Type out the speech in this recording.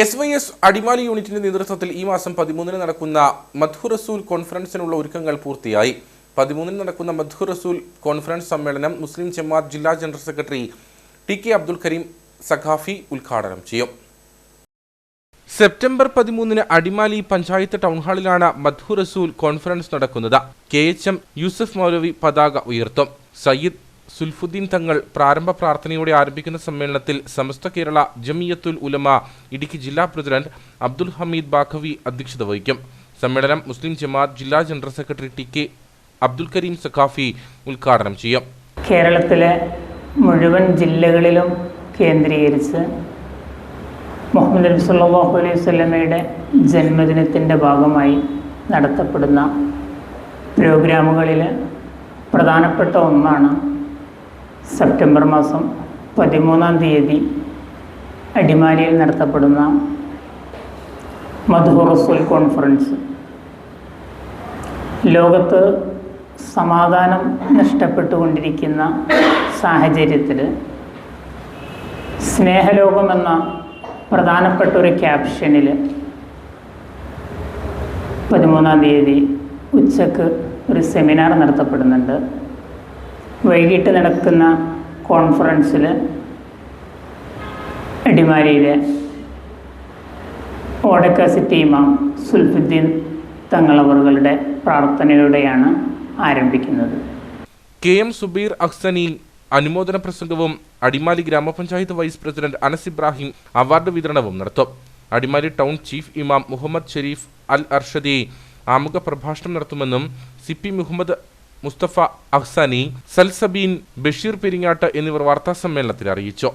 S Y S Adimali യൂണിറ്റിന്റെ നേതൃത്വത്തിൽ ഈ മാസം പതിമൂന്നിന് നടക്കുന്ന മധു റസൂൽ കോൺഫറൻസിനുള്ള ഒരുക്കങ്ങൾ പൂർത്തിയായി. പതിമൂന്നിന് നടക്കുന്ന മധു റസൂൽ കോൺഫറൻസ് സമ്മേളനം മുസ്ലിം ജമാഅത്ത് ജില്ലാ general secretary T K Abdul Kareem Saqafi ഉദ്ഘാടനം ചെയ്യും. സെപ്റ്റംബർ പതിമൂന്നിന് അടിമാലി പഞ്ചായത്ത് ടൗൺ ഹാളിലാണ് മധു റസൂൽ കോൺഫറൻസ് നടക്കുന്നത്. K H M Yusuf Moulavi പതാക ഉയർത്തും. സയ്യിദ് സുൽഫുദ്ദീൻ തങ്ങൾ പ്രാരംഭ പ്രാർത്ഥനയോടെ ആരംഭിക്കുന്ന സമ്മേളനത്തിൽ സമസ്ത കേരള ജമിയത്തുൽ ഉലമ ഇടുക്കി ജില്ലാ പ്രസിഡന്റ് അബ്ദുൽ ഹമീദ് ബാഖവി അധ്യക്ഷത വഹിക്കും. സമ്മേളനം മുസ്ലിം ജമാഅത്ത് ജില്ലാ general secretary T K Abdul Karim Saqafi ഉദ്ഘാടനം ചെയ്യും. കേരളത്തിലെ മുഴുവൻ ജില്ലകളിലും കേന്ദ്രീകരിച്ച് മുഹമ്മദ് നബി സല്ലാഹു അലൈഹി വസല്ലമയുടെ ജന്മദിനത്തിന്റെ ഭാഗമായി നടത്തപ്പെടുന്ന പ്രോഗ്രാമുകളിൽ പ്രധാനപ്പെട്ട ഒന്നാണ് സെപ്റ്റംബർ മാസം പതിമൂന്നാം തീയതി അടിമാലിയിൽ നടത്തപ്പെടുന്ന മധു റസൂൽ കോൺഫറൻസ് ലോകത്ത് സമാധാനം നഷ്ടപ്പെട്ടുകൊണ്ടിരിക്കുന്ന സാഹചര്യത്തിൽ സ്നേഹലോകമെന്ന പ്രധാനപ്പെട്ട ഒരു ക്യാപ്ഷനിൽ പതിമൂന്നാം തീയതി ഉച്ചയ്ക്ക് ഒരു സെമിനാർ നടത്തപ്പെടുന്നുണ്ട്. വൈകിട്ട് നടക്കുന്ന കോൺഫറൻസിൽ അടിമാലിയിലെ ഓടക്ക സിറ്റി ഇമാം സുൽഫുദ്ദീൻ തങ്ങളവറുകളുടെ പ്രാർത്ഥനയോടെയാണ് ആരംഭിക്കുന്നത്. കെ എം സുബീർ അഹ്സനി അനുമോദന പ്രസംഗവും അടിമാലി ഗ്രാമപഞ്ചായത്ത് vice president Anas Ibrahim award വിതരണവും നടത്തും. അടിമാലി ടൗൺ ചീഫ് ഇമാം മുഹമ്മദ് ഷെരീഫ് അൽ അർഷദി ആമുഖ പ്രഭാഷണം നടത്തുമെന്നും സി പി മുഹമ്മദ് മുസ്തഫ അഹ്സാനി സൽസബീൻ ബഷീർ പെരിങ്ങാട്ട് എന്നിവർ വാർത്താസമ്മേളനത്തിൽ അറിയിച്ചു.